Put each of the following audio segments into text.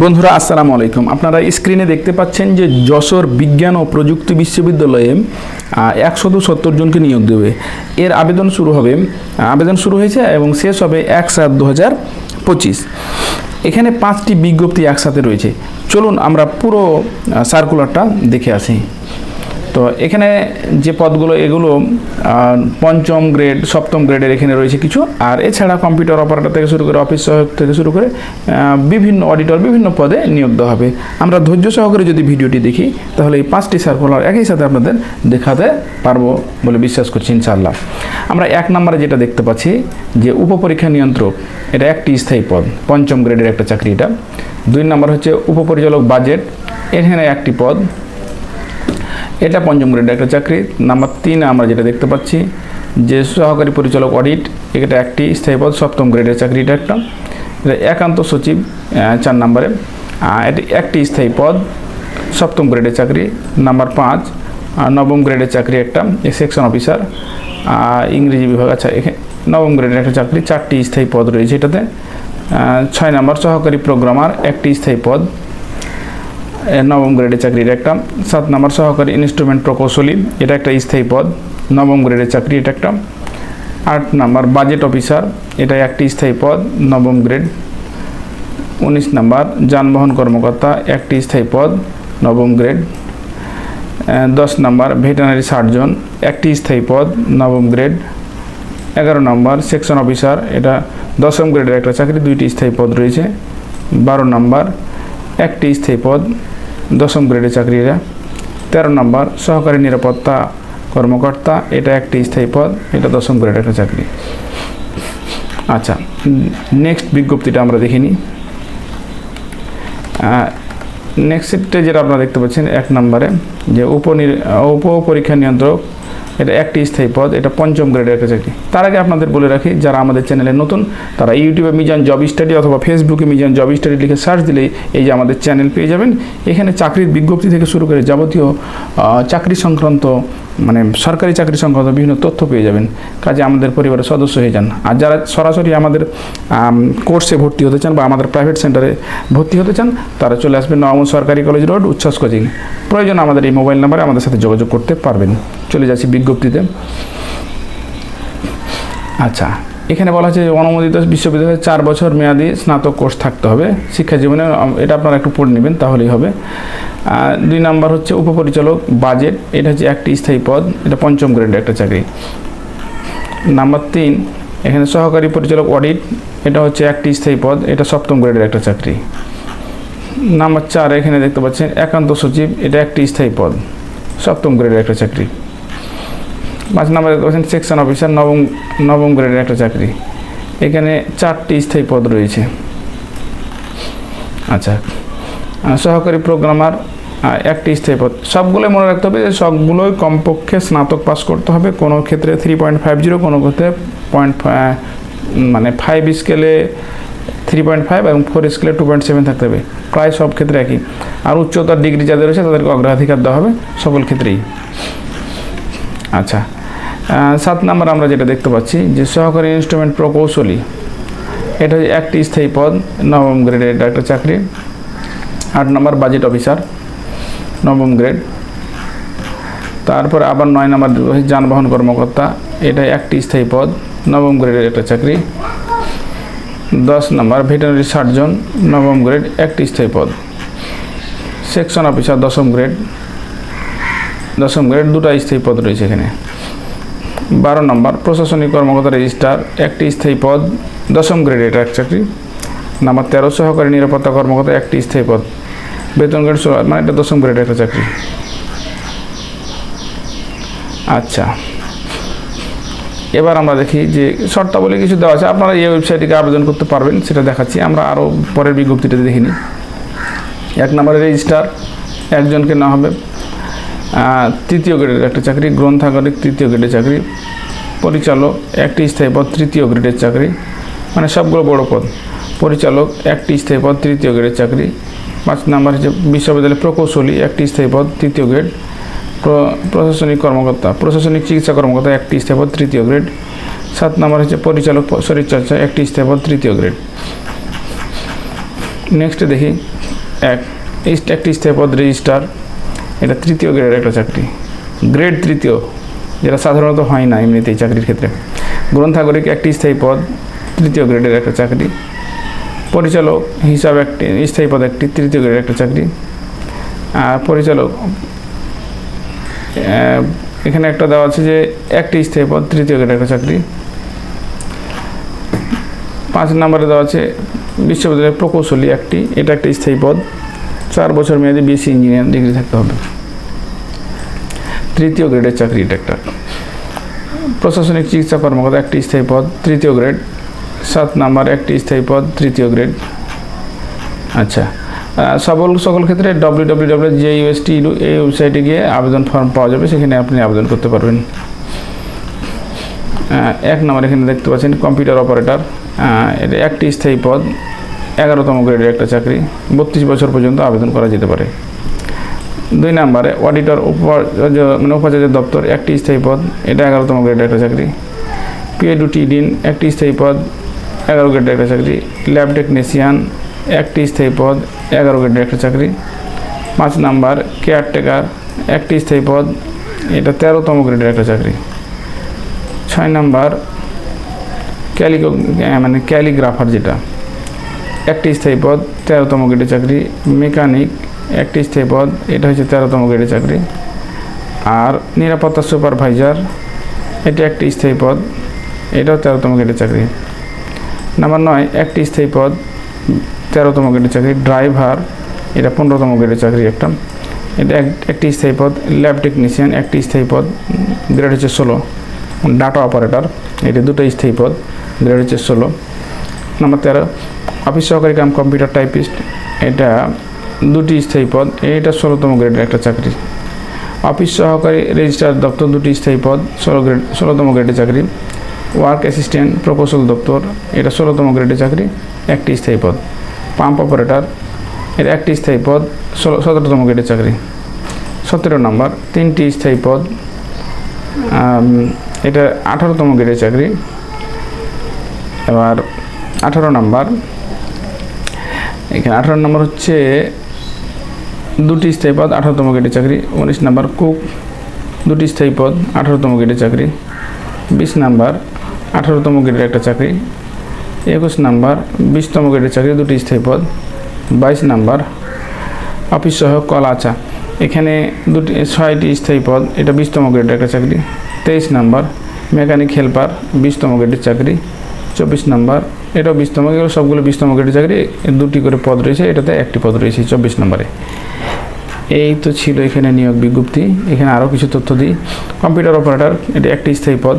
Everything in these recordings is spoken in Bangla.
বন্ধুরা, আসসালামু আলাইকুম। আপনারা স্ক্রিনে দেখতে পাচ্ছেন যে যশোর বিজ্ঞান ও প্রযুক্তি বিশ্ববিদ্যালয়ে একশত সত্তর জনকে নিয়োগ দেবে। এর আবেদন শুরু হবে আবেদন শুরু হয়েছে এবং শেষ হবে এক সাত দু হাজার পঁচিশ। এখানে পাঁচটি বিজ্ঞপ্তি একসাথে রয়েছে। চলুন আমরা পুরো সার্কুলারটা দেখে আসি। তো এখানে যে পদগুলো, এগুলো পঞ্চম গ্রেড সপ্তম গ্রেডের এখানে রয়েছে কিছু। আর এছাড়া কম্পিউটার অপারেটর থেকে শুরু করে অফিস সহায়ক থেকে শুরু করে বিভিন্ন অডিটর বিভিন্ন পদে নিয়োগ দেওয়া হবে। আমরা ধৈর্য সহকারে যদি ভিডিওটি দেখি, তাহলে এই পাঁচটি সার্কুলার একই সাথে আপনাদের দেখাতে পারব বলে বিশ্বাস করছি ইনশাআল্লাহ। আমরা এক নম্বরে যেটা দেখতে পাচ্ছি, যে উপপরীক্ষা নিয়ন্ত্রক, এটা একটি স্থায়ী পদ, পঞ্চম গ্রেডের একটা চাকরি এটা। দুই নম্বর হচ্ছে উপপরিচালক বাজেট এখানে একটি পদ এটা পঞ্চম গ্রেডের একটা চাকরি। নাম্বার তিন আমরা যেটা দেখতে পাচ্ছি, যে সহকারী পরিচালক অডিট এটা একটি স্থায়ী পদ, সপ্তম গ্রেডের চাকরি এটা একটা। একান্ত সচিব চার নম্বরে। এটি একটি স্থায়ী পদ, সপ্তম গ্রেডের চাকরি। নাম্বার পাঁচ নবম গ্রেডের চাকরি একটা সেকশন অফিসার ইংরেজি বিভাগ আচ্ছা এখানে নবম গ্রেডের একটা চাকরি, চারটি স্থায়ী পদ রয়েছে এটাতে। ছয় নম্বর সহকারী প্রোগ্রামার একটি স্থায়ী পদ। নবম গ্রেডের চাকরির একটা সাত নম্বর সহকারী ইনস্ট্রুমেন্ট প্রকৌশলী এটা একটা স্থায়ী পদ। নবম গ্রেডের চাকরি এটা একটা। আট নম্বর বাজেট অফিসার এটা একটি স্থায়ী পদ, নবম গ্রেড উনিশ নম্বর যানবাহন কর্মকর্তা, একটি স্থায়ী পদ, নবম গ্রেড দশ নম্বর ভেটেনারি সার্জন একটি স্থায়ী পদ, নবম গ্রেড এগারো নম্বর সেকশন অফিসার এটা দশম গ্রেডের একটা চাকরি, দুইটি স্থায়ী পদ রয়েছে। বারো নম্বর একটি স্থায়ী পদ, দশম গ্রেডের চাকরিরা। তেরো নম্বর, সহকারী নিরাপত্তা কর্মকর্তা, এটা একটি স্থায়ী পদ, এটা দশম গ্রেডের একটা চাকরি। আচ্ছা নেক্সট বিজ্ঞপ্তিটা আমরা দেখিনি নেক্সটে যেটা আপনারা দেখতে পাচ্ছেন, এক নম্বরে, যে উপনির উপ পরীক্ষা নিয়ন্ত্রক এটা একটি স্থায়ী পদ, এটা পঞ্চম গ্রেডের একটা চাকরি। তার আগে আপনাদের বলে রাখি, যারা আমাদের চ্যানেলে নতুন, তারা ইউটিউবে মিজান জব স্টাডি অথবা ফেসবুকে মিজান জব স্টাডি লিখে সার্চ দিলেই এই যে আমাদের চ্যানেল পেয়ে যাবেন। এখানে চাকরির বিজ্ঞপ্তি থেকে শুরু করে যাবতীয় চাকরি সংক্রান্ত মানে সরকারি চাকরি সংক্রান্ত বিভিন্ন তথ্য পেয়ে যাবেন। কাজে আমাদের পরিবারের সদস্য হয়ে যান। আর যারা সরাসরি আমাদের কোর্সে ভর্তি হতে চান বা আমাদের প্রাইভেট সেন্টারে ভর্তি হতে চান, তারা চলে আসবেন নবম সরকারি কলেজ রোড উচ্ছ্বাস কোচিং। প্রয়োজন আমাদের এই মোবাইল নাম্বারে আমাদের সাথে যোগাযোগ করতে পারবেন। চলে যাচ্ছি বিজ্ঞপ্তিতে। আচ্ছা এখানে বলা হচ্ছে অনুমোদিত বিশ্ববিদ্যালয়ে চার বছর মেয়াদি স্নাতক কোর্স থাকতে হবে। শিক্ষা জীবনে এটা আপনারা একটু পড়ে নেবেন, তাহলেই হবে। দুই নাম্বার হচ্ছে উপপরিচালক বাজেট, এটা হচ্ছে একটি স্থায়ী পদ, এটা পঞ্চম গ্রেডের একটা চাকরি। নাম্বার তিন, এখানে সহকারী পরিচালক অডিট, এটা হচ্ছে একটি স্থায়ী পদ, এটা সপ্তম গ্রেডের একটা চাকরি। নাম্বার চার, এখানে দেখতে পাচ্ছেন একান্ত সচিব, এটা একটি স্থায়ী পদ, সপ্তম গ্রেডের একটা চাকরি। পাঁচ নম্বরে পাচ্ছেন সেকশন অফিসার নবম নবম গ্রেডের একটা চাকরি। এখানে চারটি স্থায়ী পদ রয়েছে। আচ্ছা সহকারী প্রোগ্রামার একটি স্থায়ী পদ। সবগুলোই মনে রাখতে হবে যে সবগুলোই কমপক্ষে স্নাতক পাস করতে হবে। কোনো ক্ষেত্রে থ্রি পয়েন্ট ফাইভ জিরো কোনো ক্ষেত্রে পয়েন্ট মানে ফাইভ স্কেলে থ্রি পয়েন্ট ফাইভ এবং ফোর স্কেলে টু পয়েন্ট সেভেন থাকতে হবে। প্রায় সব ক্ষেত্রে একই। আর উচ্চতার ডিগ্রি যাদের রয়েছে তাদেরকে অগ্রাধিকার দেওয়া হবে সকল ক্ষেত্রেই। আচ্ছা সাত নম্বর আমরা যেটা দেখতে পাচ্ছি যে সহকারী ইনস্ট্রুমেন্ট প্রকৌশলী, এটা একটি স্থায়ী পদ, নবম গ্রেডের এটা একটা চাকরি। আট নম্বর বাজেট অফিসার নবম গ্রেড তারপর আবার নয় নম্বর যানবাহন কর্মকর্তা, এটা একটি স্থায়ী পদ, নবম গ্রেডের একটা চাকরি। দশ নম্বর ভেটেনারি সার্জন নবম গ্রেড একটি স্থায়ী পদ। সেকশন অফিসার দশম গ্রেড দশম গ্রেড দুটো স্থায়ী পদ রয়েছে এখানে। বারো নম্বর, প্রশাসনিক কর্মকর্তা রেজিস্ট্রার একটি স্থায়ী পদ, দশম গ্রেডের এক চাকরি নাম্বার তেরো, সহকারী নিরাপত্তা কর্মকর্তা একটি স্থায়ী পদ। বেতন গ্রেড ষোলো মানে এটা দশম গ্রেডের একটা চাকরি। আচ্ছা। এবার আমরা দেখি যে শর্তাবলী কিছু দেওয়া আছে। আপনারা এই ওয়েবসাইটে আবেদন করতে পারবেন, সেটা দেখাচ্ছি। আমরা আরও পরের বিজ্ঞপ্তিটা দেখিনি। এক নম্বরে রেজিস্ট্রার একজনকে না হবে। তৃতীয় গ্রেডের একটা চাকরি, গ্রন্থাগারিক তৃতীয় গ্রেডের চাকরি, পরিচালক একটি স্থায়ী পদ, তৃতীয় গ্রেডের চাকরি মানে সবগুলো বড় পদ। পরিচালক একটি স্থায়ী পদ, তৃতীয় গ্রেডের চাকরি। পাঁচ নাম্বার হচ্ছে বিশ্ববিদ্যালয় প্রকৌশলী একটি স্থায়ী পদ, তৃতীয় গ্রেড প্র- প্রশাসনিক কর্মকর্তা, প্রশাসনিক চিকিৎসা কর্মকর্তা একটি স্থায়ী পদ, তৃতীয় গ্রেড সাত নাম্বার হচ্ছে পরিচালক শরীরচর্চা একটি স্থায়ী পদ, তৃতীয় গ্রেড নেক্সটে দেখি, এক একটি স্থায়ী পদ রেজিস্টার এটা তৃতীয় গ্রেডের একটা চাকরি। গ্রেড তৃতীয়, যেটা সাধারণত হয় না এমনিতেই চাকরির ক্ষেত্রে। গ্রন্থাগরিক একটি স্থায়ী পদ, তৃতীয় গ্রেডের একটা চাকরি। পরিচালক হিসাব একটি, স্থায়ী পদ একটি তৃতীয় গ্রেডের একটা চাকরি। আর পরিচালক এখানে একটা দেওয়া আছে যে একটি স্থায়ী পদ, তৃতীয় গ্রেডের একটা চাকরি। পাঁচ নম্বরে দেওয়া আছে বিশ্ববিদ্যালয়ের প্রকৌশলী একটি, এটা একটা স্থায়ী পদ। চার বছর মেয়াদী বিএসসি ইঞ্জিনিয়ার ডিগ্রি থাকতে হবে। তৃতীয় গ্রেডের চাকরি একটা প্রশাসনিক চিকিৎসা কর্মকর্তা একটি স্থায়ী পদ তৃতীয় গ্রেড সাত নাম্বার একটি স্থায়ী পদ তৃতীয় গ্রেড আচ্ছা আহ, সকল ক্ষেত্রে W W W J UST এই ওয়েবসাইটে গিয়ে আবেদন ফর্ম পাওয়া যাবে সেখানে আপনি আবেদন করতে পারবেন। এক নম্বর এখানে দেখতে পাচ্ছেন কম্পিউটার অপারেটর এটা একটি স্থায়ী পদ এগারোতম গ্রেডের একটা চাকরি বত্রিশ বছর পর্যন্ত আবেদন করা যেতে পারে। দুই নম্বরে অডিটর উপাচার্য মানে উপাচার্য দপ্তর, একটি স্থায়ী পদ, এটা এগারোতম গ্রেডের একটা চাকরি। পিএ পিএডুটি ডিন একটি স্থায়ী পদ, এগারো গ্রেডের একটা চাকরি। ল্যাব টেকনিশিয়ান একটি স্থায়ী পদ, এগারো গ্রেডের একটা চাকরি। পাঁচ নাম্বার কেয়ারটেকার একটি স্থায়ী পদ, এটা তেরোতম গ্রেডের একটা চাকরি। ছয় নাম্বার ক্যালিকো মানে ক্যালিগ্রাফার যেটা। একটি স্থায়ী পদ, তেরোতম গ্রেডের চাকরি। মেকানিক একটি স্থায়ী পদ, এটা হচ্ছে তেরোতম গ্রেডের চাকরি। আর নিরাপত্তা সুপারভাইজার, এটা একটি স্থায়ী পদ, এটাও তেরোতম গ্রেডের চাকরি। নাম্বার নয় একটি স্থায়ী পদ, তেরোতম গ্রেডের চাকরি। ড্রাইভার, এটা পনেরোতম গ্রেডের চাকরি একটা। এটা এক একটি স্থায়ী পদ, ল্যাব টেকনিশিয়ান একটি স্থায়ী পদ, গ্রেড হচ্ছে ষোলো। ডাটা অপারেটর, এটা দুটো স্থায়ী পদ, গ্রেড হচ্ছে ষোলো। নাম্বার তেরো, অফিস সহকারী কাম কম্পিউটার টাইপিস্ট, এটা দুটি স্থায়ী পদ, এটা ষোলোতম গ্রেডের একটা চাকরি। অফিস সহকারী রেজিস্ট্রার দপ্তর দুটি স্থায়ী পদ, ষোলো গ্রেড, ষোলোতম গ্রেডের চাকরি। ওয়ার্ক অ্যাসিস্ট্যান্ট, প্রকৌশল দপ্তর, এটা ষোলোতম গ্রেডের চাকরি, একটি স্থায়ী পদ। পাম্প অপারেটর, এর একটি স্থায়ী পদ, ষোলো, সতেরোতম গ্রেডের চাকরি। সতেরো নম্বর, তিনটি স্থায়ী পদ এটা আঠারোতম গ্রেডের চাকরি। এবার আঠারো নাম্বার, এখানে আঠারো নম্বর হচ্ছে দুটি স্থায়ী পদ, আঠারোতম গ্রেডের চাকরি, উনিশ নাম্বার কুক। দুটি স্থায়ী পদ, আঠারোতম গ্রেডের চাকরি, বিশ নাম্বার, আঠারোতম গ্রেডের একটা চাকরি, একুশ নাম্বার, বিশতম গ্রেডের চাকরি, দুটি স্থায়ী পদ, বাইশ নাম্বার, অফিস সহায়ক কল আচা। এখানে দুটি, ছয়টি স্থায়ী পদ, এটা বিশতম গ্রেডের একটা চাকরি, তেইশ নাম্বার, মেকানিক হেল্পার, বিশতম গ্রেডের চাকরি, চব্বিশ নাম্বার, এটাও বিশতম, এগুলো সবগুলো বিশতম গ্রেডের চাকরি, দুটি করে পদ রয়েছে, এটাতে একটি পদ রয়েছে চব্বিশ নম্বরে। এই তো ছিল এখানে নিয়োগ বিজ্ঞপ্তি। এখানে আরও কিছু তথ্য দিই। কম্পিউটার অপারেটর এটা একটি স্থায়ী পদ।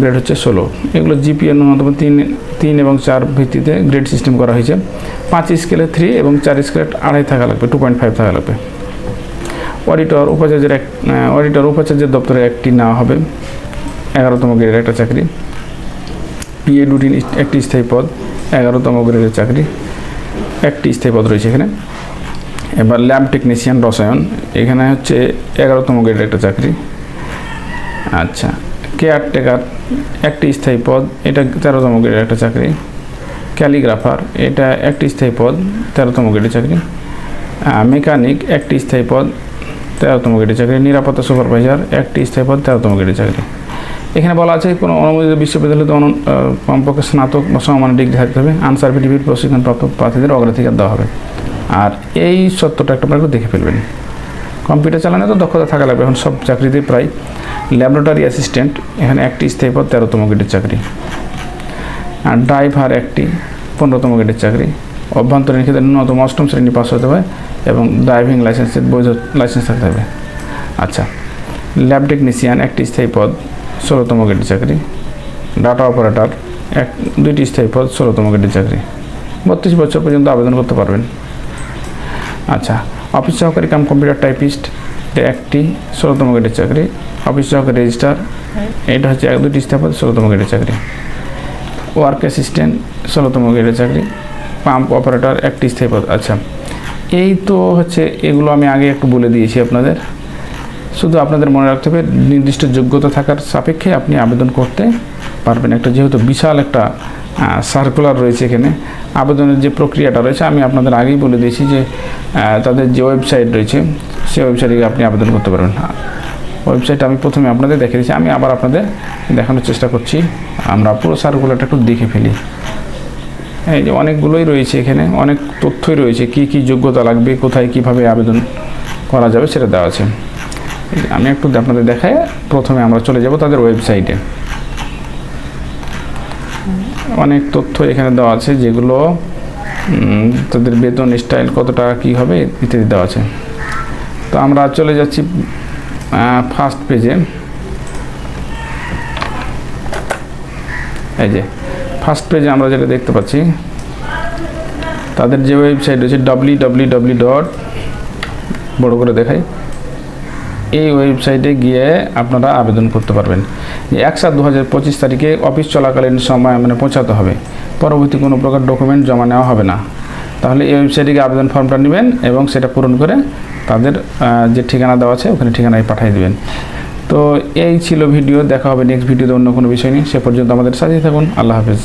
গ্রেড হচ্ছে ষোলো। এগুলো জিপিএ ন্যূনতম তিন তিন এবং চার ভিত্তিতে গ্রেড সিস্টেম করা হয়েছে। পাঁচ স্কেলে থ্রি এবং চার স্কেলে আড়াই থাকা লাগবে টু পয়েন্ট ফাইভ থাকা লাগবে। অডিটর উপাচার্যের এক অডিটর উপাচার্যের দপ্তরে একটি নেওয়া হবে। এগারোতম গ্রেডের একটা চাকরি। পিএ দুটি একটি স্থায়ী পদ, এগারোতম গ্রেডের চাকরি। একটি স্থায়ী পদ রয়েছে এখানে। এবার ল্যাব টেকনিশিয়ান রসায়ন এখানে হচ্ছে এগারোতম গ্রেডের একটা চাকরি। আচ্ছা কেয়ারটেকার একটি স্থায়ী পদ এটা তেরোতম গ্রেডের একটা চাকরি। ক্যালিগ্রাফার এটা একটি স্থায়ী পদ তেরোতম গ্রেডের চাকরি। মেকানিক একটি স্থায়ী পদ তেরোতম গ্রেডের চাকরি। নিরাপত্তা সুপারভাইজার একটি স্থায়ী পদ তেরোতম গ্রেডের চাকরি। এখানে বলা আছে কোনো অনুমোদিত বিশ্ববিদ্যালয়তে অন আহ, কমপক্ষে স্নাতক বা সমমানের ডিগ্রি থাকতে হবে। আনসার্টিফিকেট প্রশিক্ষণপ্রাপ্ত প্রার্থীদের অগ্রাধিকার দেওয়া হবে। আর এই সত্যটা একটা আপনারা দেখে ফেলবেন। কম্পিউটার চালানো তো দক্ষতা থাকা লাগবে, এখন সব চাকরিতে প্রায় ল্যাবরেটরি অ্যাসিস্ট্যান্ট এখানে একটি স্থায়ী পদ তেরোতম গ্রেডের চাকরি। আর ড্রাইভার একটি, পনেরোতম গ্রেডের চাকরি। অভ্যন্তরীণ ক্ষেত্রে ন্যূনতম অষ্টম শ্রেণি পাস হতে হবে এবং ড্রাইভিং লাইসেন্সের বৈধ লাইসেন্স থাকতে হবে। আচ্ছা ল্যাব টেকনিশিয়ান একটি স্থায়ী পদ ষোলোতম গ্রেডের চাকরি। ডাটা অপারেটর এক, দুইটি স্থায়ী পদ ষোলোতম গ্রেডের চাকরি। বত্রিশ বছর পর্যন্ত আবেদন করতে পারবেন। আচ্ছা অফিস সহকারী কাম কম্পিউটার টাইপিস্ট এটা একটি ষোলোতম গ্রেডের চাকরি অফিস সহকারী রেজিস্টার এটা হচ্ছে এক, দুটি স্থাপন ষোলোতম গ্রেডের চাকরি। ওয়ার্ক অ্যাসিস্ট্যান্ট ষোলোতম গ্রেডের চাকরি পাম্প অপারেটর একটি স্থায়ী পদ আচ্ছা। এই তো হচ্ছে এগুলো আমি আগে একটু বলে দিয়েছি আপনাদের। শুধু আপনাদের মনে রাখতে হবে, নির্দিষ্ট যোগ্যতা থাকার সাপেক্ষে আপনি আবেদন করতে পারবেন। একটা যেহেতু বিশাল একটা সার্কুলার রয়েছে এখানে। আবেদনের যে প্রক্রিয়াটা রয়েছে, আমি আপনাদের আগেই বলে দিয়েছি যে তাদের যে ওয়েবসাইট রয়েছে সেই ওয়েবসাইটে আপনি আবেদন করতে পারবেন। ওয়েবসাইট আমি প্রথমে আপনাদের দেখে দিয়েছি। আমি আবার আপনাদের দেখানোর চেষ্টা করছি। আমরা পুরো সার্কুলারটা একটু দেখে ফেলি। এই যে অনেকগুলোই রয়েছে এখানে। অনেক তথ্যই রয়েছে। কি কি যোগ্যতা লাগবে, কোথায় কীভাবে আবেদন করা যাবে সেটা দেওয়া আছে। আমি একটু আপনাদের দেখায় প্রথমে আমরা চলে যাব তাদের ওয়েবসাইটে অনেক তথ্য এখানে দেওয়া আছে যেগুলো তাদের বেতন স্টাইল কত টাকা কী হবে ইত্যাদি দেওয়া আছে। তো আমরা চলে যাচ্ছি ফার্স্ট পেজে এই যে ফার্স্ট পেজে আমরা যেটা দেখতে পাচ্ছি, তাদের যে ওয়েবসাইট রয়েছে ডাব্লিউ ডাব্লিউ ডাব্লিউ ডট বড় করে দেখাই। এই ওয়েবসাইটে গিয়ে আপনারা আবেদন করতে পারবেন। এক সাত দু হাজার পঁচিশ তারিখে অফিস চলাকালীন সময় মানে পৌঁছাতে হবে। পরবর্তী কোনো প্রকার ডকুমেন্ট জমা নেওয়া হবে না। তাহলে এই ওয়েবসাইটে গিয়ে আবেদন ফর্মটা নেবেন এবং সেটা পূরণ করে তাদের যে ঠিকানা দেওয়া আছে ওখানে ঠিকানায় পাঠিয়ে দেবেন। তো এই ছিল ভিডিও। দেখা হবে নেক্সট ভিডিওতে অন্য কোনো বিষয় নিয়ে। সে পর্যন্ত আমাদের সাথেই থাকুন। আল্লাহ হাফেজ।